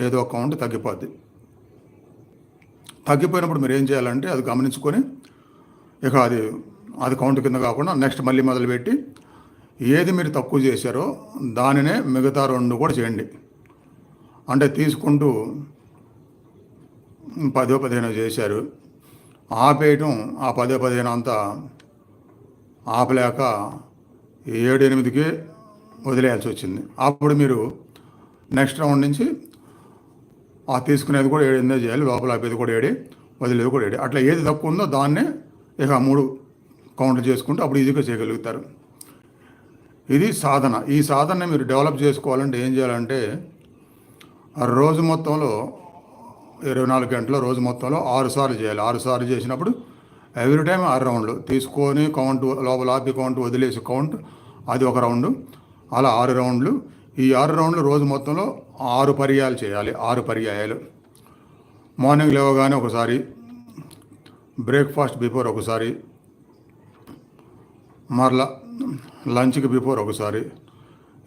ఏదో ఒక కౌంట్ తగ్గిపోద్ది. తగ్గిపోయినప్పుడు మీరు ఏం చేయాలంటే అది గమనించుకొని ఇక అది అది కౌంట్ కింద కాకుండా నెక్స్ట్ మళ్ళీ మొదలుపెట్టి ఏది మీరు తక్కువ చేశారో దానినే మిగతా రెండు కూడా చేయండి. అంటే తీసుకుంటూ పదో పదిహేను చేశారు ఆపేయటం ఆ పదో పదిహేను అంతా ఆపలేక ఏడు ఎనిమిదికి వదిలేయాల్సి వచ్చింది. అప్పుడు మీరు నెక్స్ట్ రౌండ్ నుంచి ఆ తీసుకునేది కూడా ఏడు ఎనిమిది చేయాలి లోపల ఆపేది కూడా ఏడే వదిలేది కూడా ఏడే. అట్లా ఏది తక్కువ ఉందో దాన్నే ఇక మూడు కౌంటర్ చేసుకుంటూ అప్పుడు ఈజీగా చేయగలుగుతారు. ఇది సాధన. ఈ సాధన మీరు డెవలప్ చేసుకోవాలంటే ఏం చేయాలంటే రోజు మొత్తంలో ఇరవై నాలుగు గంటల రోజు మొత్తంలో ఆరు సార్లు చేయాలి. ఆరు సార్లు చేసినప్పుడు ఎవ్రీ టైం ఆరు రౌండ్లు. తీసుకొని కౌంట్ లోపల ఆపి కౌంట్ వదిలేసి కౌంట్ అది ఒక రౌండ్. అలా ఆరు రౌండ్లు. ఈ ఆరు రౌండ్లు రోజు మొత్తంలో ఆరు పర్యాయాలు చేయాలి ఆరు పర్యాయాలు. మార్నింగ్ లేవగానే ఒకసారి బ్రేక్ఫాస్ట్ బిఫోర్ ఒకసారి మరలా లంచ్కి బిఫోర్ ఒకసారి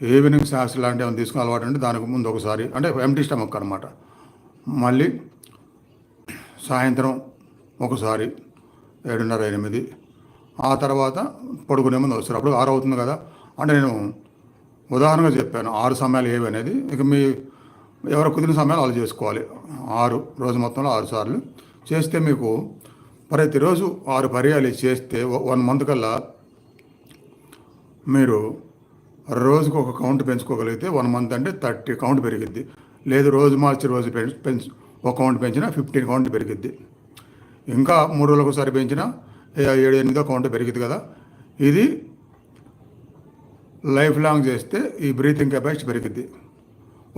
ఈవినింగ్ స్నాక్స్ లాంటివి ఏమైనా తీసుకుని అలవాటు అంటే దానికి ముందు ఒకసారి అంటే ఎంటీ స్టమక్ అనమాట మళ్ళీ సాయంత్రం ఒకసారి ఏడున్నర ఎనిమిది ఆ తర్వాత పడుకునే ముందు వస్తారు. అప్పుడు ఆరు అవుతుంది కదా. అంటే నేను ఉదాహరణగా చెప్పాను ఆరు సమయాలు ఏవి అనేది ఇక మీ ఎవరు కుదిరిన సమయాలు వాళ్ళు చేసుకోవాలి. ఆరు రోజు మొత్తంలో ఆరు సార్లు చేస్తే మీకు ప్రతిరోజు ఆరు పర్యాలు చేస్తే వన్ మంత్ కల్లా మీరు రోజుకు ఒక కౌంట్ పెంచుకోగలిగితే వన్ మంత్ అంటే థర్టీ కౌంట్ పెరిగిద్ది. లేదు రోజు మార్చి రోజు పెంచు పెంచు ఒక కౌంట్ పెంచినా ఫిఫ్టీన్ కౌంట్ పెరిగిద్ది. ఇంకా మూడు రోజులకు ఒకసారి పెంచినా ఏడు ఎనిమిదో కౌంట్ పెరిగిద్ది కదా. ఇది లైఫ్ లాంగ్ చేస్తే ఈ బ్రీతింగ్ కెపాసిటీ పెరిగిద్ది.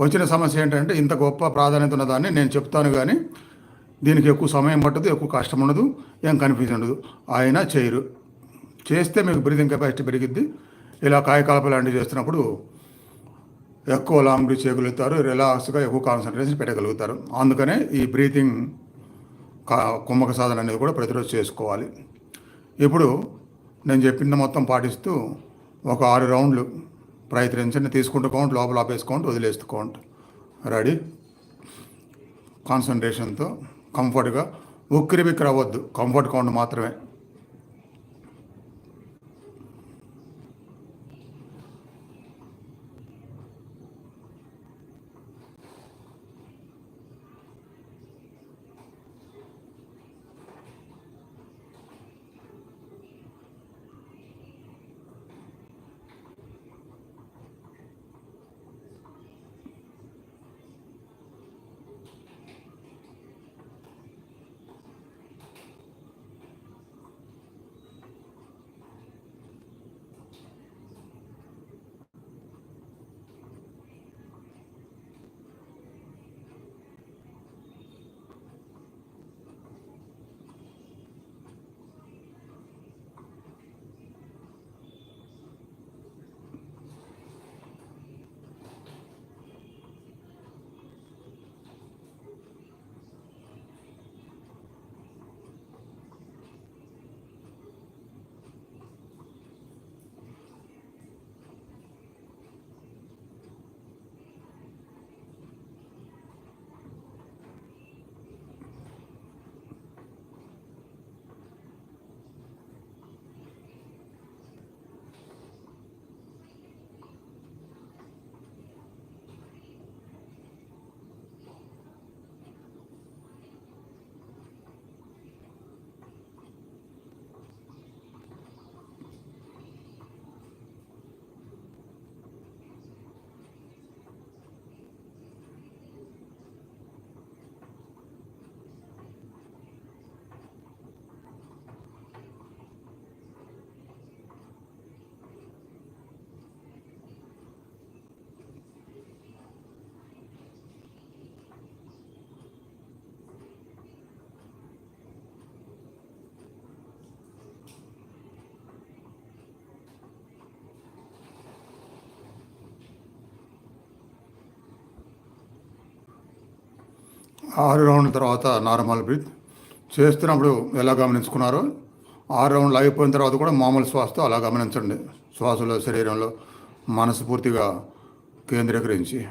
వచ్చిన సమస్య ఏంటంటే ఇంత గొప్ప ప్రాధాన్యత ఉన్నదాన్ని నేను చెప్తాను కానీ దీనికి ఎక్కువ సమయం పట్టదు ఎక్కువ కష్టం ఉండదు ఏం కన్ఫ్యూజన్ ఉండదు. అయినా చేయరు. చేస్తే మీకు బ్రీతింగ్ కెపాసిటీ పెరిగిద్ది. ఇలా కాయకల్ప లాంటివి చేస్తున్నప్పుడు ఎక్కువ లాంగ్ బ్రీత్ చేయగలుగుతారు రిలాక్స్గా ఎక్కువ కాన్సన్ట్రేషన్ పెట్టగలుగుతారు. అందుకనే ఈ బ్రీతింగ్ కా- కుంభక సాధన అనేది కూడా ప్రతిరోజు చేసుకోవాలి. ఇప్పుడు నేను చెప్పింది మొత్తం పాటిస్తూ ఒక ఆరు రౌండ్లు. ప్రయత్నించండి తీసుకుంటూ కౌంట్ లోపల ఆపేసుకోండి కౌంట్ వదిలేస్తూ కౌంట్. రెడీ? కాన్సన్ట్రేషన్తో కంఫర్ట్గా. ఉక్కిరి బిక్కిరి అవ్వద్దు. కంఫర్ట్ కౌంట్ మాత్రమే. ఆరు రౌండ్ తర్వాత నార్మల్ బ్రీత్. చేస్తున్నప్పుడు ఎలా గమనించుకున్నారో ఆరు రౌండ్లు అయిపోయిన తర్వాత కూడా మామూలు శ్వాసతో అలా గమనించండి. శ్వాసలో శరీరంలో మనసు పూర్తిగా కేంద్రీకరించి.